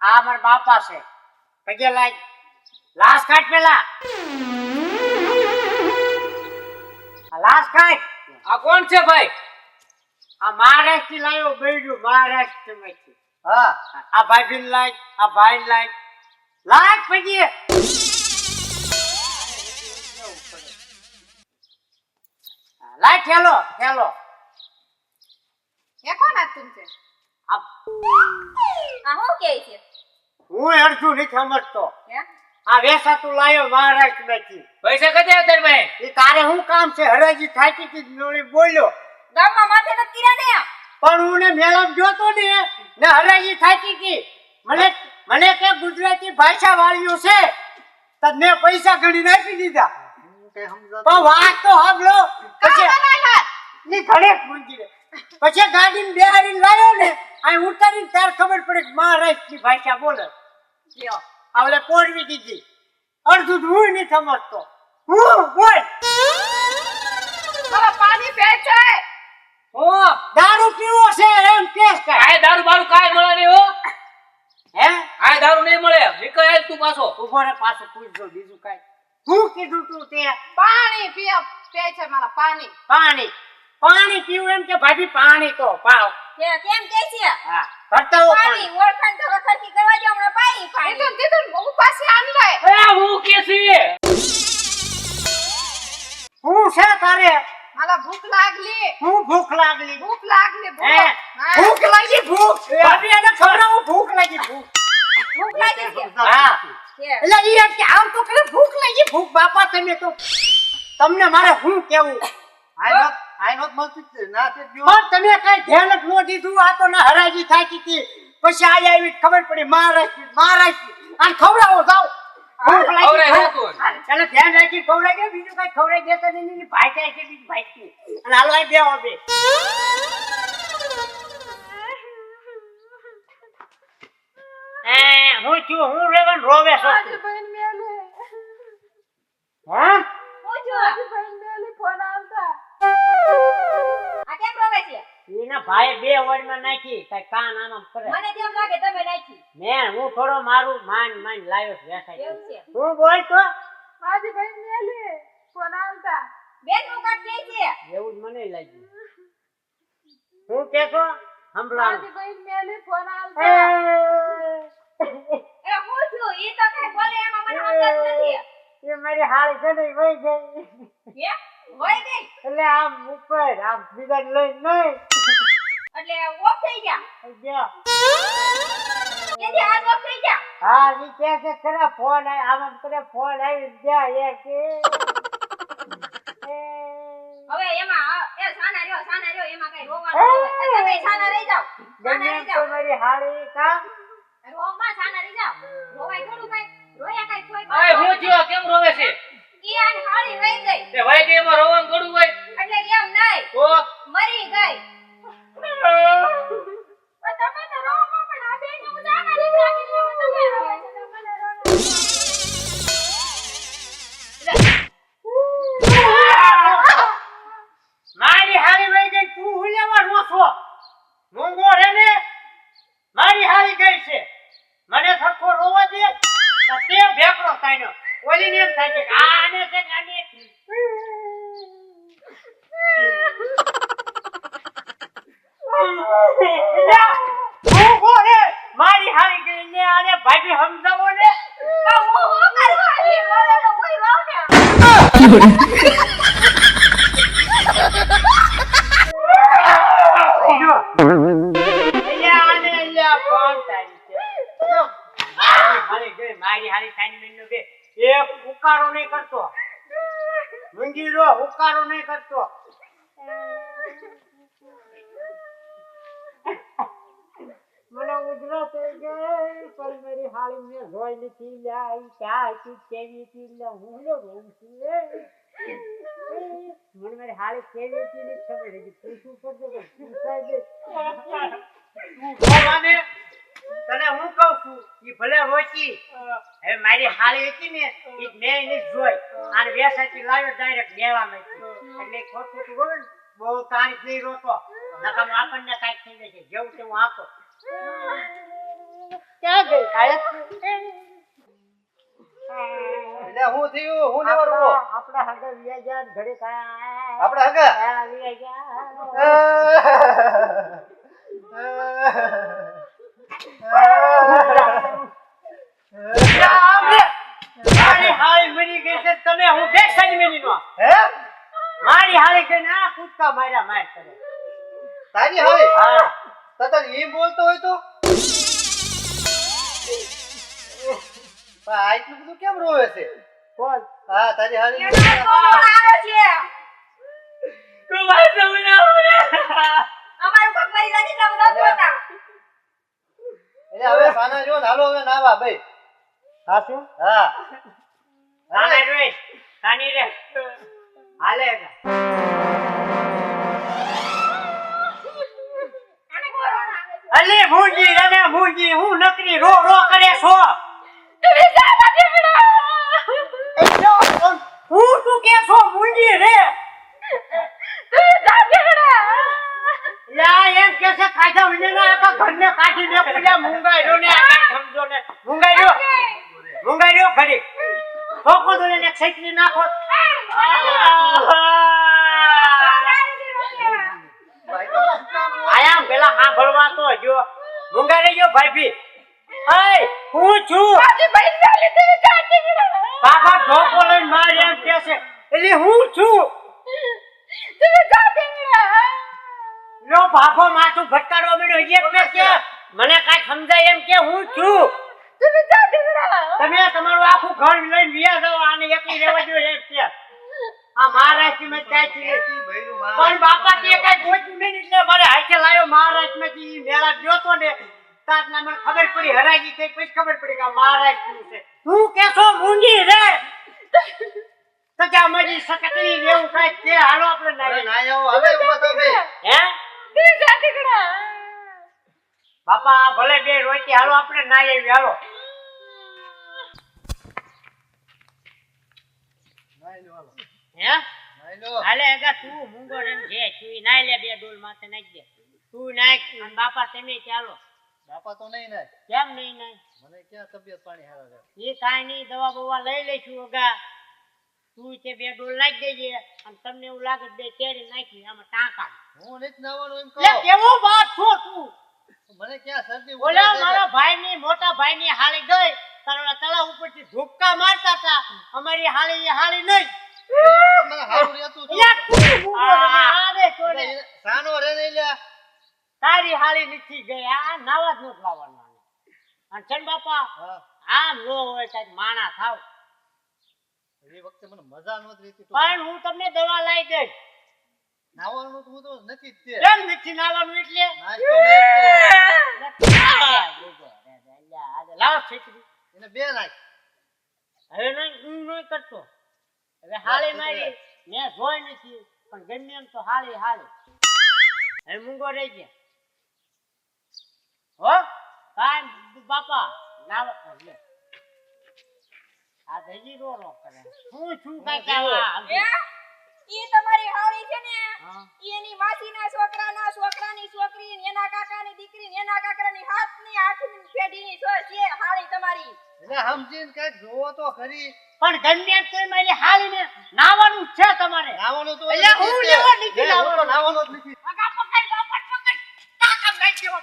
આ મારા બાપા છે. પગે લાગ લાશ કાઢ પેલા. લાશ કાઢ આ કોણ છે ભાઈ? આ મહારાષ્ટ્ર લાવ્યો બેડું મહારાષ્ટ્રમાંથી હા. આ ભાઈ બિન લાગ આ ભાઈ લાગ લાગ પછી લાગ ખેલો ખેલો એ કોણ આ તું છે? આ હું કે છે? હું હેડશું નહીં સમજતો કે આ પૈસા કદે ગુજરાતી ભાષા વાળ્યું છે તને પૈસા ગણી નાખી દીધા. પણ વાત તો હબલો પછી ની ઘડે પછી ગાડી બિહારી લાયો ને આ ઉતારી ત્યારે ખબર પડે મહારાષ્ટ્રની ભાષા બોલે. લ્યો. આવલે પોરવી દીધી. અડધું હું નહીં સમજતો. હું બોલ. મારા પાણી પે છે. ઓ દારૂ પીવો છે એમ કે છે. આ દારૂ બારૂ કાય મળે નહીં હો. હે? આય દારૂ નહીં મળે. નીકળ આય તું પાછો. ઊભો રે પાછો પૂછજો બીજું કાય હું કીધું તું તે? પાણી પીએ પે છે મારા પાણી પાણી. પાણી પીવું એમ કે ભાભી પાણી તો પાવ. કેમ કે છે? પાસે હું મારા ભૂખ લાગલી. હું ભૂખ લાગલી. ભૂખ લાગલી ભૂખ. લાગી ભૂખ. ભાભી એને ખવડાવું ભૂખ લાગી ભૂખ. ભૂખ એટલે ઈ કે આમ તો કે ભૂખ બાપા તમે તો તમને મારે હું કેવું? નોટ મળતી ના છે પણ તમે કઈ ધ્યાન જ ન દીધું? આ તો ના હરાજી થાકી હતી. પછી આ આવી ખબર પડી મહારાષ્ટ્ર મહારાષ્ટ્ર આ ખવડાવો. ચાલો ધ્યાન રાખી ખવડાય કે બીજું કઈ ખવડાય દેતા તો નહીં ભાઈ જાય છે બીજું ભાઈ છે. અને હાલો આ બે બે. એ હું છું હું રેવન રોવે છો? ભાઈ બે વડમાં નાખી કઈ કાન આમ આમ કરે. મને કેમ લાગે તમે નાખી. મેં હું થોડો મારું માન માન લાવ્યો છે વેસાઈ હું બોલ તો મારી બેન મેલી ફોન આવતા. બેનનું કાટ કે છે? એવું મને લાગ્યું. હું કે છો? હમણાં મારી બેન મેલી ફોન આવતા. એ હું છું? ઈ તો કઈ બોલે એમાં મને સમજાતું નથી. એ મારી હાલ છે ને વહી ગઈ. કે વહી ગઈ? એટલે આમ ઉપર આમ બીજા લઈ નહીં. એટલે ઓફ થઈ ગયા ગયા. કેદી હાથ ઓફ થઈ ગયા હા ઈ છે ખરા ફોન આય આમ કરે ફોન આવી ગયા એ કે. હવે એમાં એ સાના રહ્યો સાના રહ્યો એમાં કઈ રોવાનું તમે સાના રહી જાવ સાના રહી જાવ મારી હાળી કા? રોમાં સાના રહી જાવ રોવાય થોડું કઈ. રોયા કઈ કોઈ અય હું જો કેમ રોવે છે? ઈ આને હાળી વહી ગઈ. તે વહી ગઈ એમાં રોવાનું થોડું હોય? એટલે એમ નહીં. તો? મરી ગઈ. ઓલી ને થાય છે આને છે મારી હારી ગઈ ને આને ભાભી સમજાવો ને. ને મારી હાળી સાની મિનિટનો બે. ઉકારો નહીં કરતો. મૂંગી રો હુકારો નહીં કરતો. મને થઈ ગઈ, પણ મારી હાળી મેં જોઈ નથી લ્યા ઈ ક્યાં હતી કેવી હતી લ્યા હું ને રોઉં છું, એ. એ. હાળી કેવી હતી ને ખબર હતી પૂછવું પડશે કે પૂછાય દે તું ભગવાને તને હું કહું છું, ઈ ભલે રોકી હવે મારી હાળી હતી ને એ મેં એને જોઈ અને વેસાથી લાવ્યો ડાયરેક્ટ લેવા માંડી એટલે ખોટું ખોટું બોલે બહુ તારીખ નહીં રોતો નકમ આપણને કાંઈક થઈ જશે, જેવું તેવું ક્યાં ગઈ એટલે હું થયું? હું લેવા રોવો આપણા હગા વ્યાજા ઘડી કાય આપણે હગા? આ વ્યાજા મારી હાળી મરી ગઈ છે તમે હું બે સજમેલી નો હે? મારી હાળી ગઈ ને કૂદકા માર્યા માર કરે. તારી હાળી? હા. તને એ બોલતો હોય તો? પણ આ એટલું બધું કેમ રોવે છે? બોલ. હા તારી કોણ આવે છે. તું ભાઈ તમને આવડે. અમારું કોક મરી જાય એટલા બધા જોતા. એટલે હવે સાના જો ને હાલો હવે નાવા ભાઈ. હા સાને જોઈ સાની રે. હાલે. રને હું નકરી રો રો કરે છો? તમે જાવા દેવડા હું તું કે છો મૂંગી રે? તમે જા દેવડા લા એમ કે છે કાઢા ના આખા ઘરને કાઢી ને પૂજા મુંગાઈ રો ને આ સમજો ને. મુંગાઈ રો મુંગાઈ રો ઘડી ધોકો દો ને છેકરી નાખો? આયા. પેલા હા ભળવા તો જો. મુંગાઈ ગયો ભાઈ ભાઈભી અય હું છું. મારી બહેન મેલી તમે જા દેવડા બાબા ધોકો લઈને માર એમ કે છે એટલે હું છું. તમે દેવડા લો બાપો માથું ભટકાડવા માંડ્યો એક ને કે મને કાઈ સમજાય એમ કે હું છું. તમે દેવડા તમે તમારું આખું ઘર લઈને વિયા જાવ આને એકલી રહેવા દો એમ કે. આ મહારાષ્ટ્રમાં છે? પણ બાપા તે કાંઈ ગોચ્યું નહીં એટલે મારે હાથે લાવ્યો મહારાષ્ટ્રમાંથી મેળા ગયો તો ને તારના મને ખબર પડી હરાજી થઈ પછી ખબર પડી કે મહારાષ્ટ્રનું છે. તું કેસો મૂંગી રે? તો કે અમારી સકતરી રેવું કાંઈક છે હાલો આપણે નાઈએ. હવે બે હે? બાપા ભલે બે રોટી હાલો આપણે નાઈ આવી હાલો નાઈ લો હાલો હે? હાલે અગા તું મૂંગો રન જે તું નાઈ લે બે ડોલ માથે નાખી દે. તું નાખ. અને બાપા તમે ચાલો. બાપા તો નહીં નાખ કેમ નહીં નાખ મને ક્યાં તબિયત પાણી હારા છે? એ કાઈ નહીં દવા બવા લઈ લઈશું અગા તું છે બે ડોલ નાખી દેજે અને તમને એવું લાગે બે કેરી નાખી આમાં ટાંકા. હું નથી નાવાનો એમ કહો. લે કેવો વાત છો તું? મને ક્યાં શરદી ઓલા મારા ભાઈ ભાઈની મોટા ભાઈની હાલી ગઈ. તારા ઓલા ઉપર ઉપરથી ધુક્કા મારતા હતા. અમારી હાલી એ હાલી નહીં. મને હારું રહેતું તું સાનો રે નહીં. તારી હાળી નથી ગઈ. આ નાવા જ નથી લાવવાનું અને ચંદ બાપા આમ લો હોય સાહેબ માણા થાવ. એ વખતે મને મજા નહોતી રહેતી પણ હું તમને દવા લાવી દઈશ. નાવાનું તો હું તો નથી તે. કેમ નથી નાવાનું એટલે? લાવો છેતરી એને બે નાખ. હવે નહીં કરતો. હવે હાળી મારી. મેં જોઈ નથી પણ ગમે એમ તો હાળી હાળી. હવે મૂંગો રહી ગયા. હો? કાંઈ બાપા લાવ લે. આ ભેજી રો રો કરે. હું છું કાંઈ કહેવા એ? ઈ તમારી હાળી છે ને? એની માસીના છોકરાના છોકરાની છોકરી એના કાકાની દીકરી ને એના કાકાની હાથની આઠની પેઢીની છે હાળી તમારી. એટલે સમજીને કાંઈક જોવો તો ખરી. પણ ગમે એમ તો મારી હાલીને નાવાનું છે તમારે નાવાનું તો એટલે હું. લેવા નથી નાવાનું નાવાનો. જ નથી પકડ પકડ પકડ કાકા નાખી દેવા